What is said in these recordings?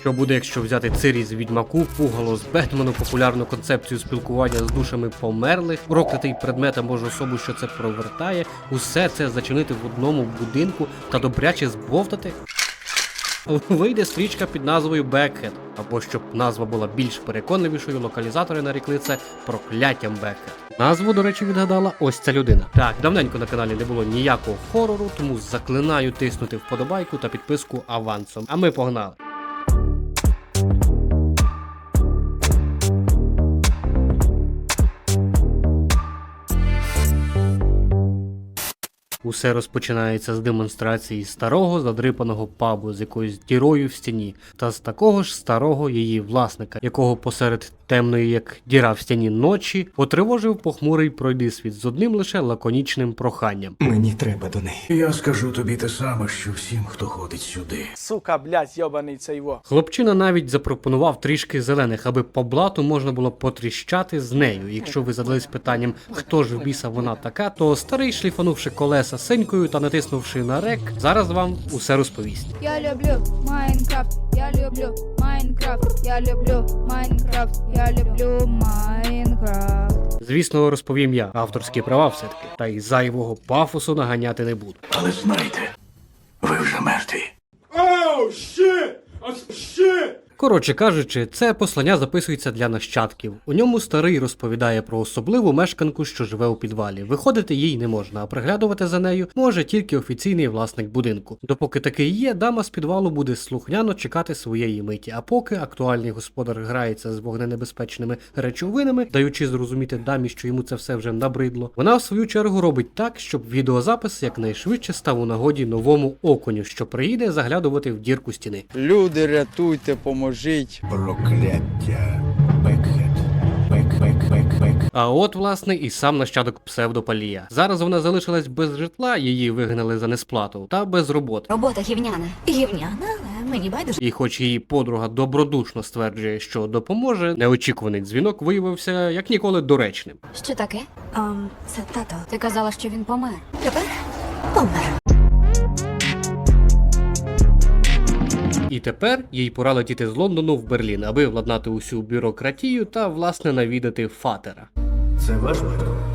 Що буде, якщо взяти Цирі з відьмаку, пугало з Бетмену, популярну концепцію спілкування з душами померлих, проклятий предмет або ж особу, що це провертає, усе це зачинити в одному будинку та добряче збовтати? Вийде стрічка під назвою Бекхед, або щоб назва була більш переконливішою, локалізатори нарікли це прокляттям Бекхед. Назву, до речі, відгадала ось ця людина. Так, давненько на каналі не було ніякого хорору, тому заклинаю тиснути вподобайку та підписку авансом. А ми погнали. Усе розпочинається з демонстрації старого задрипаного пабу з якоюсь дірою в стіні, та з такого ж старого її власника, якого посеред темної, як діра в стіні ночі, потривожив похмурий пройдисвіт з одним лише лаконічним проханням. Мені треба до неї. Я скажу тобі те саме, що всім, хто ходить сюди. Сука, блядь, йобаний цей во. Хлопчина навіть запропонував трішки зелених, аби по блату можна було потріщати з нею. Якщо ви задались питанням, хто ж в біса вона така, то старий, шліфанувши колеса синькою та натиснувши на рек, зараз вам усе розповість. Я люблю Майнкрафт, я люблю Майнкрафт, я люблю Майнкрафт, я люблю Майнкрафт. Звісно, розповім я авторські права все-таки, та й зайвого пафосу наганяти не буду. Але знайте, ви вже мертві. Коротше кажучи, це послання записується для нащадків. У ньому старий розповідає про особливу мешканку, що живе у підвалі. Виходити їй не можна, а приглядувати за нею може тільки офіційний власник будинку. Допоки такий є, дама з підвалу буде слухняно чекати своєї миті. А поки актуальний господар грається з вогненебезпечними речовинами, даючи зрозуміти дамі, що йому це все вже набридло, вона в свою чергу робить так, щоб відеозапис якнайшвидше став у нагоді новому окуню, що приїде заглядувати в дірку стіни. Люди, рятуйте, поможіть. Прокляття. Бекхед. Бек, бек, бек, бек. А от, власне, і сам нащадок псевдопалія. Зараз вона залишилась без житла, її вигнали за несплату, та без роботи. Робота гівняна. Гівняна, але мені байдуже. І хоч її подруга добродушно стверджує, що допоможе, неочікуваний дзвінок виявився як ніколи доречним. Що таке? Ам, це тато. Ти казала, що він помер. Тепер помер. І тепер їй пора летіти з Лондону в Берлін, аби владнати усю бюрократію та власне навідати фатера. Це ваш батько?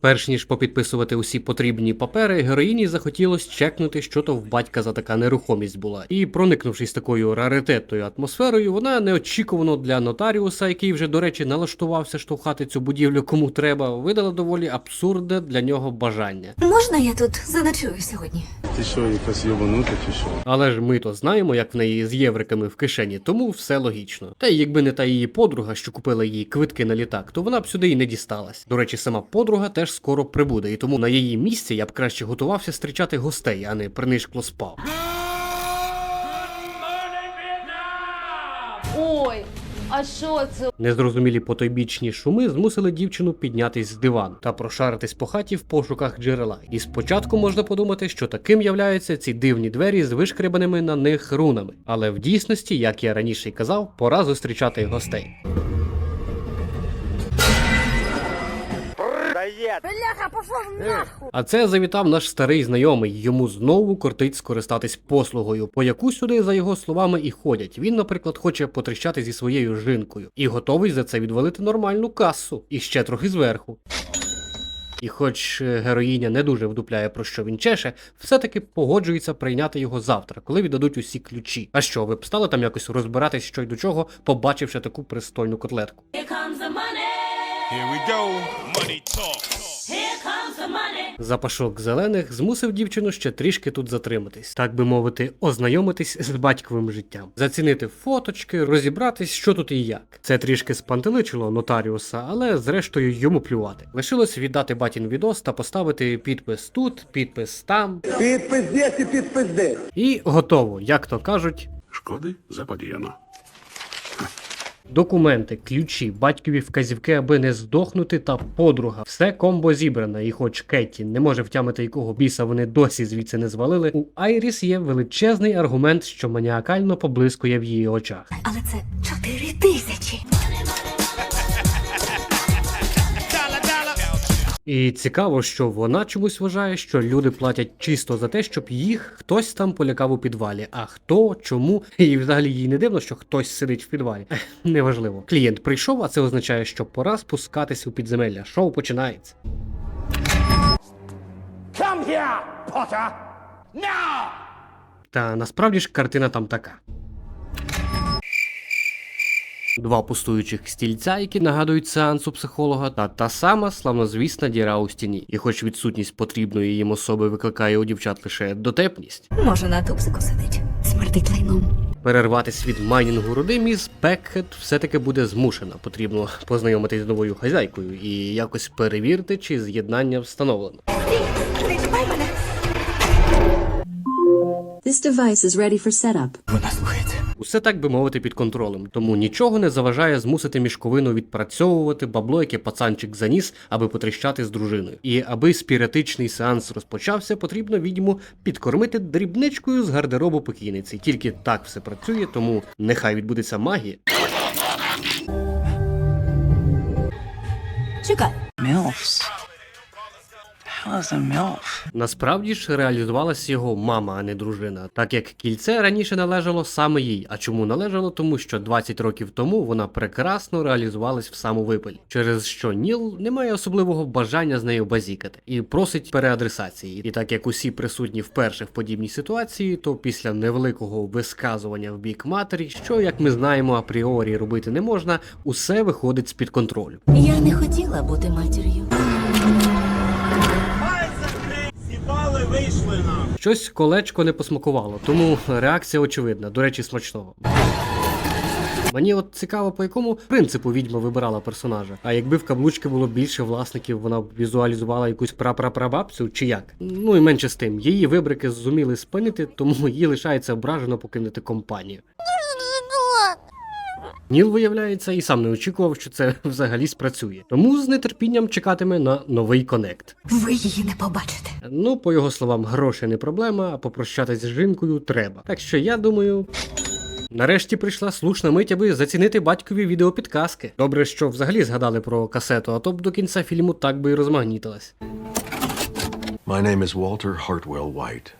Перш ніж попідписувати усі потрібні папери, героїні захотілось чекнути, що то в батька за така нерухомість була. І проникнувшись такою раритетною атмосферою, вона неочікувано для нотаріуса, який вже, до речі, налаштувався штовхати цю будівлю кому треба, видала доволі абсурдне для нього бажання. Можна я тут заночую сьогодні? Ти що, якась йобанута чи що? Але ж ми то знаємо, як в неї з євриками в кишені, тому все логічно. Та й якби не та її подруга, що купила їй квитки на літак, то вона б сюди й не дісталась. До речі, сама подруга теж скоро прибуде, і тому на її місці я б краще готувався зустрічати гостей, а не принишкло спав. Ой, а що це? Незрозумілі потойбічні шуми змусили дівчину піднятись з дивану та прошаритись по хаті в пошуках джерела. І спочатку можна подумати, що таким являються ці дивні двері з вишкребаними на них рунами. Але в дійсності, як я раніше й казав, пора зустрічати гостей. А це завітав наш старий знайомий. Йому знову кортить скористатись послугою, по яку сюди, за його словами, і ходять. Він, наприклад, хоче потріщати зі своєю жінкою і готовий за це відвалити нормальну касу, і ще трохи зверху. І хоч е, героїня не дуже вдупляє про що він чеше, все-таки погоджується прийняти його завтра, коли віддадуть усі ключі. А що, ви б стали там якось розбиратись, що й до чого, побачивши таку пристойну котлетку? Запашок зелених змусив дівчину ще трішки тут затриматись, так би мовити, ознайомитись з батьковим життям, зацінити фоточки, розібратись, що тут і як. Це трішки спантеличило нотаріуса, але зрештою йому плювати. Лишилось віддати батін відос та поставити підпис тут, підпис там. Підпис і підпис І готово, як то кажуть, Шкоди заподіяно. Документи, ключі, батькові вказівки, аби не здохнути, та подруга. Все комбо зібране, і хоч Кетті не може втямити, якого біса вони досі звідси не звалили. У Айріс є величезний аргумент, що маніакально поблискує в її очах. Але це чотири тисячі. І цікаво, що вона чомусь вважає, що люди платять чисто за те, щоб їх хтось там полякав у підвалі. А хто, чому, і взагалі їй не дивно, що хтось сидить в підвалі. Неважливо. Клієнт прийшов, а це означає, що пора спускатись у підземелля. Шоу починається. Та насправді ж картина там така. Два пустуючих стільця, які нагадують сеанс у психолога, та та сама славнозвісна діра у стіні. І хоч відсутність потрібної їм особи викликає у дівчат лише дотепність, Може, на тупсику сидить. Смердить лайном. перерватись від майнінгу руди міс Пекхет все-таки буде змушена. Потрібно познайомитись з новою хазяйкою і якось перевірити, чи з'єднання встановлено. This device is ready for setup. Усе так би мовити під контролем, тому нічого не заважає змусити мішковину відпрацьовувати бабло, яке пацанчик заніс, аби потріщати з дружиною. І аби спіритичний сеанс розпочався, потрібно відьму підкормити дрібничкою з гардеробу покійниці. Тільки так все працює, тому нехай відбудеться магія. Чекай. Насправді ж реалізувалася його мама, а не дружина, так як кільце раніше належало саме їй. А чому належало? Тому що 20 років тому вона прекрасно реалізувалась в саму випиль, через що Ніл не має особливого бажання з нею базікати і просить переадресації. І так як усі присутні вперше в подібній ситуації, то після невеликого висказування в бік матері, що як ми знаємо, апріорі робити не можна, усе виходить з під контролю. Я не хотіла бути матір'ю. Щось колечко не посмакувало, тому реакція очевидна. До речі, смачного. Мені от цікаво, по якому принципу відьма вибирала персонажа. А якби в каблучки було більше власників, вона б візуалізувала якусь прапрапрабабцю чи як? Ну і менше з тим, її вибрики зуміли спинити, тому їй лишається ображено покинути компанію. Ніл, виявляється, і сам не очікував, що це взагалі спрацює. Тому з нетерпінням чекатиме на новий конект. Ви її не побачите. Ну, по його словам, гроші не проблема, а попрощатись з жінкою треба. Так що я думаю. Нарешті прийшла слушна мить, аби зацінити батькові відеопідказки. Добре, що взагалі згадали про касету, а то б до кінця фільму так би і розмагнітилась. My name is Walter Hartwell White.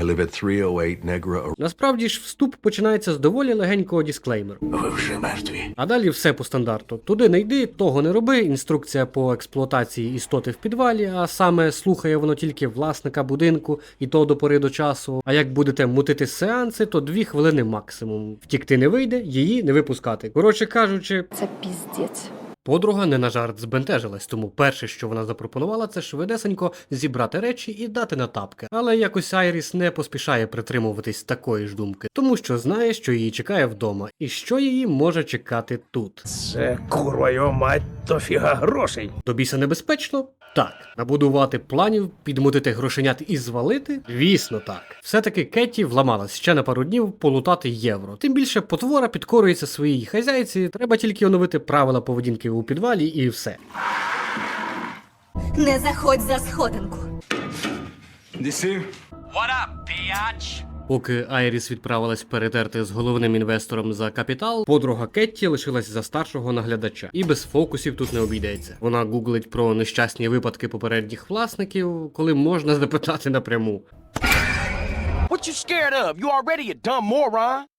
I live at 308 Negra. Насправді ж вступ починається з доволі легенького дисклеймеру. Ви вже мертві. А далі все по стандарту. Туди не йди, того не роби. Інструкція по експлуатації істоти в підвалі, а саме слухає воно тільки власника будинку, і то до пори до часу. А як будете мутити сеанси, то дві хвилини максимум. Втікти не вийде, її не випускати. Коротше кажучи, Це піздець. Подруга не на жарт збентежилась, тому перше, що вона запропонувала, це швидесенько зібрати речі і дати на тапки. Але якось Айріс не поспішає притримуватись такої ж думки, тому що знає, що її чекає вдома, і що її може чекати тут. Це курва його мать, то фіга грошей. Тобіся небезпечно? Так. Набудувати планів, підмутити грошенят і звалити? Звісно, так. Все-таки Кетті вламалась ще на пару днів полутати євро. Тим більше потвора підкорюється своїй хазяйці, треба тільки оновити правила поведінки у підвалі і все. Не заходь за сходинку. Поки Айріс відправилась перетерти з головним інвестором за капітал, подруга Кетті лишилась за старшого наглядача, і без фокусів тут не обійдеться. Вона гуглить про нещасні випадки попередніх власників, коли можна запитати напряму. What you scared of? You already a dumb moron.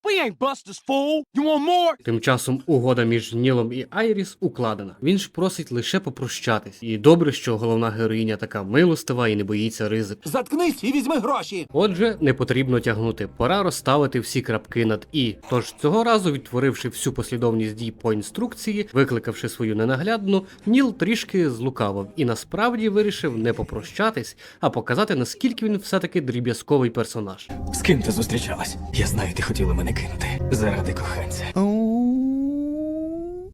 Тим часом угода між Нілом і Айріс укладена. Він ж просить лише попрощатись. І добре, що головна героїня така милостива і не боїться ризику. Заткнись і візьми гроші. Отже, не потрібно тягнути. Пора розставити всі крапки над і. Тож цього разу, відтворивши всю послідовність дій по інструкції, викликавши свою ненаглядну, Ніл трішки злукавив і насправді вирішив не попрощатись, а показати наскільки він все-таки дріб'язковий персонаж. З ким ти зустрічалась? Я знаю, ти хотіла мене кинути. Заради коханця.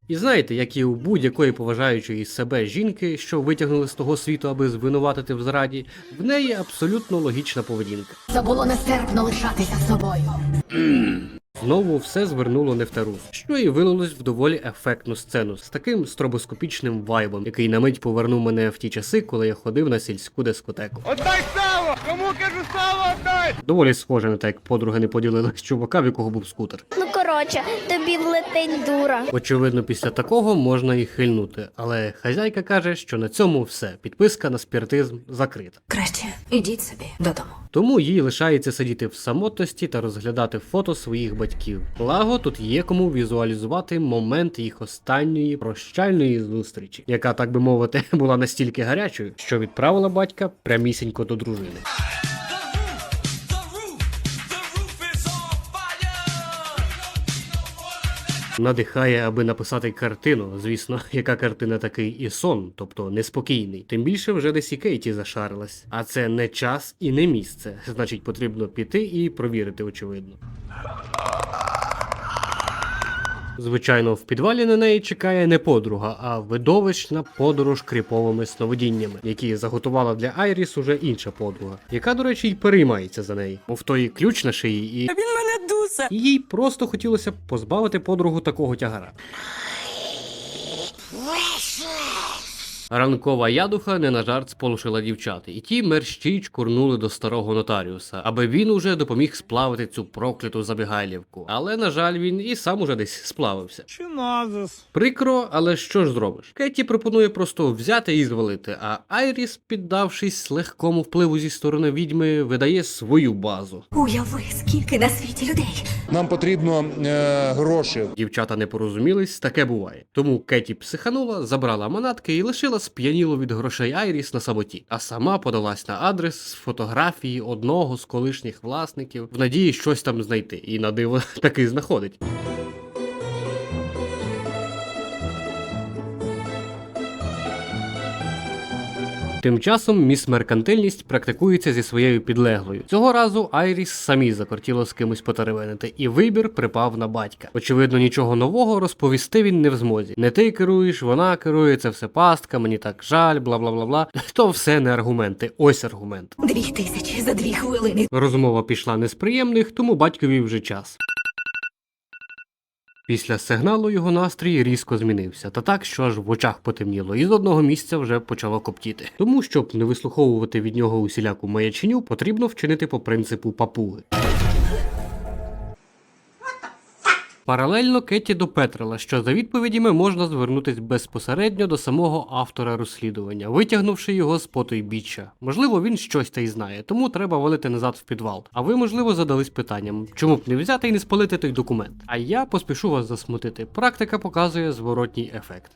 І знаєте, як і у будь-якої поважаючої себе жінки, що витягнули з того світу, аби звинуватити в зраді, в неї абсолютно логічна поведінка. Це було нестерпно лишатися собою. Знову все звернуло не в русло, що і вилилось в доволі ефектну сцену з таким стробоскопічним вайбом, який на мить повернув мене в ті часи, коли я ходив на сільську дискотеку. Отдай сало! Доволі схоже на те, як подруги не поділились чувака, в якого був скутер. Ну коротше, тобі влетить дура. Очевидно, після такого можна і хильнути, але хазяйка каже, що на цьому все. Підписка на спіртизм закрита. Краще, ідіть собі додому. Тому їй лишається сидіти в самотності та розглядати фото своїх батьків. Благо, тут є кому візуалізувати момент їх останньої прощальної зустрічі, яка, так би мовити, була настільки гарячою, що відправила батька прямісінько до дружини. Надихає, аби написати картину. Звісно, яка картина такий і сон, тобто неспокійний. Тим більше вже десь і Кейті зашарилась. А це не час і не місце. Значить, потрібно піти і провірити, очевидно. Звичайно, в підвалі на неї чекає не подруга, а видовищна подорож кріповими сновидіннями, які заготувала для Айріс уже інша подруга, яка, до речі, й переймається за неї. Мов той ключ на шиї, і він мене І їй просто хотілося позбавити подругу такого тягара. Ранкова ядуха не на жарт сполошила дівчат, і ті мерщій чкурнули до старого нотаріуса, аби він уже допоміг сплавити цю прокляту забігайлівку. Але, на жаль, він і сам уже десь сплавився. Прикро, але що ж зробиш? Кетті пропонує просто взяти і звалити, а Айріс, піддавшись легкому впливу зі сторони відьми, видає свою базу. Уяви, скільки на світі людей. Нам потрібно е, гроші. Дівчата не порозумілись, таке буває. Тому Кеті психанула, забрала манатки і лишила сп'яніло від грошей Айріс на самоті, а сама подалась на адрес з фотографії одного з колишніх власників в надії щось там знайти, і на диво таки знаходить. Тим часом міс меркантильність практикується зі своєю підлеглою. Цього разу Айріс самі закортіло з кимось потеревенити, і вибір припав на батька. Очевидно, нічого нового розповісти він не в змозі. Не ти керуєш, вона керує, це все пастка, мені так жаль, бла бла бла бла. То все не аргументи. Ось аргумент. Дві тисячі за дві хвилини. Розмова пішла не з приємних, тому батькові вже час. Після сигналу його настрій різко змінився, та так, що аж в очах потемніло, і з одного місця вже почало коптіти. Тому, щоб не вислуховувати від нього усіляку маячиню, потрібно вчинити по принципу папуги. Паралельно Кетті допетрила, що за відповідями можна звернутись безпосередньо до самого автора розслідування, витягнувши його з потойбіччя. Можливо, він щось та й знає, тому треба валити назад в підвал. А ви, можливо, задались питанням, чому б не взяти і не спалити той документ. А я поспішу вас засмутити. Практика показує зворотній ефект.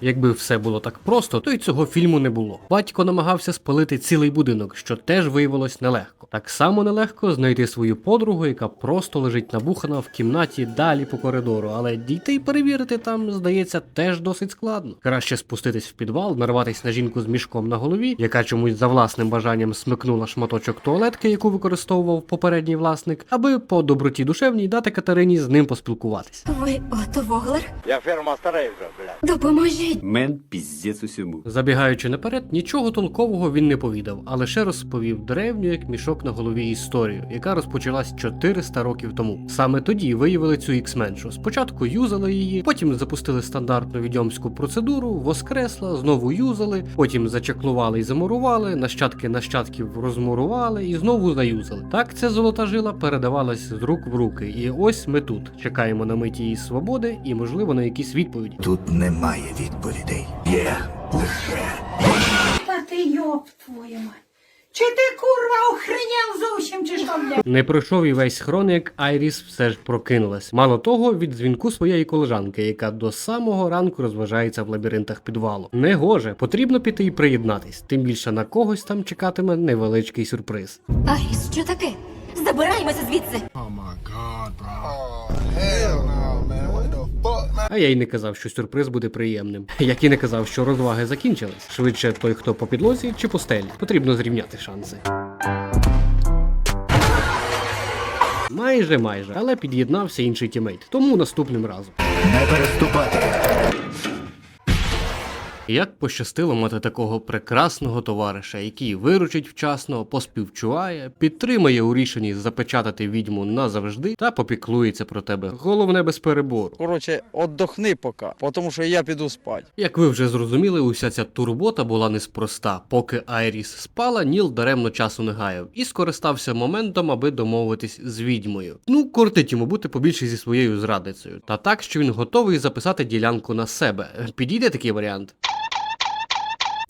Якби все було так просто, то й цього фільму не було. Батько намагався спалити цілий будинок, що теж виявилось нелегко. Так само нелегко знайти свою подругу, яка просто лежить набухана в кімнаті далі по коридору, але дійти й перевірити там, здається, теж досить складно. Краще спуститись в підвал, нарватись на жінку з мішком на голові, яка чомусь за власним бажанням смикнула шматочок туалетки, яку використовував попередній власник, аби по доброті душевній дати Катерині з ним поспілкуватись. Ви Ото Воглер? Я ферма старий вже, бля. Допоможіть. Мен піздець усьому. Забігаючи наперед, нічого толкового він не повідав, а лише розповів древню як мішок на голові історію, яка розпочалась 400 років тому. Саме тоді виявили цю іксменшу. Спочатку юзали її, потім запустили стандартну відьомську процедуру, воскресла, знову юзали, потім зачаклували і замурували, нащадки нащадків розмурували і знову заюзали. Так ця золота жила передавалась з рук в руки. І ось ми тут чекаємо на мить її свободи і, можливо, на якісь відповіді. Тут немає відповідей. Є лише Та ти йоб твою мать. Чи ти курва охреняв зовсім чи що, блядь? Не пройшов і весь хрон, як Айріс все ж прокинулась. Мало того, від дзвінку своєї колежанки, яка до самого ранку розважається в лабіринтах підвалу. Негоже, потрібно піти і приєднатись, тим більше на когось там чекатиме невеличкий сюрприз. Аріс, що таке? Забираємося звідси. А я й не казав, що сюрприз буде приємним. Як і не казав, що розваги закінчились. Швидше той, хто по підлозі чи по стелі. Потрібно зрівняти шанси. Майже майже, але під'єднався інший тімейт. Тому наступним разом. не переступати. Як пощастило мати такого прекрасного товариша, який виручить вчасно, поспівчуває, підтримає у рішенні запечатати відьму назавжди та попіклується про тебе. Головне без перебору. Коротше, отдохни поки, тому що я піду спати. Як ви вже зрозуміли, уся ця турбота була неспроста. Поки Айріс спала, Ніл даремно часу не гаяв і скористався моментом, аби домовитись з відьмою. Ну, кортить йому бути побільше зі своєю зрадницею. Та так, що він готовий записати ділянку на себе. Підійде такий варіант?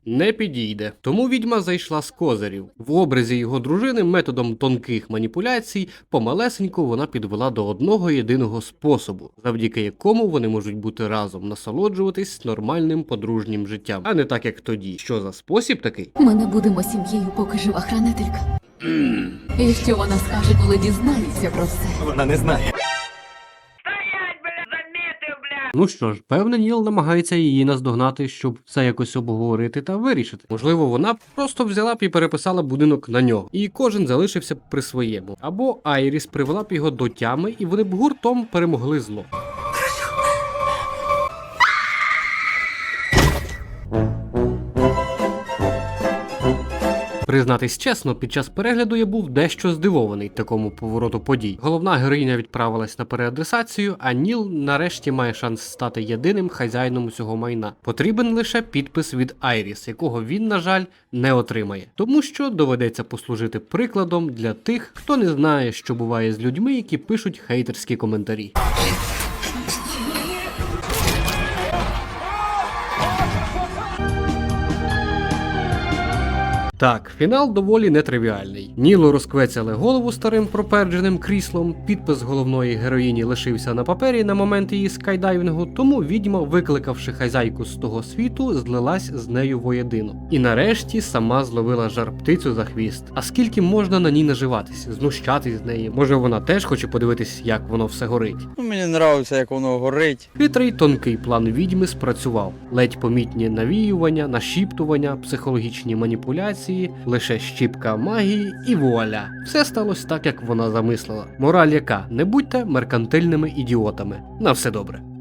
Не підійде. Тому відьма зайшла з козирів. В образі його дружини методом тонких маніпуляцій помалесенько вона підвела до одного єдиного способу, завдяки якому вони можуть бути разом, насолоджуватись нормальним подружнім життям, а не так як тоді. Що за спосіб такий? Ми не будемо сім'єю, поки жива хранителька. І що вона скаже, коли дізнається про це? Ну що ж, певне, Ніл намагається її наздогнати, щоб все якось обговорити та вирішити. Можливо, вона просто взяла б і переписала будинок на нього, і кожен залишився б при своєму. Або Айріс привела б його до тями, і вони б гуртом перемогли зло. Признатись чесно, під час перегляду я був дещо здивований такому повороту подій. Головна героїня відправилась на переадресацію, а Ніл нарешті має шанс стати єдиним хазяїном усього майна. Потрібен лише підпис від Айріс, якого він, на жаль, не отримає. Тому що доведеться послужити прикладом для тих, хто не знає, що буває з людьми, які пишуть хейтерські коментарі. Так, фінал доволі нетривіальний. Ніло розквецяли голову старим пропердженим кріслом. Підпис головної героїні лишився на папері на момент її скайдайвінгу, тому відьма, викликавши хазяйку з того світу, злилась з нею воєдино. І нарешті сама зловила жар птицю за хвіст. А скільки можна на ній наживатись, знущатись з неї? Може вона теж хоче подивитись, як воно все горить. Ну, мені подобається, як воно горить. Хитрий тонкий план відьми спрацював. Ледь помітні навіювання, нашіптування, психологічні маніпуляції, лише щіпка магії і вуаля. Все сталося так, як вона замислила. Мораль яка? Не будьте меркантильними ідіотами. На все добре.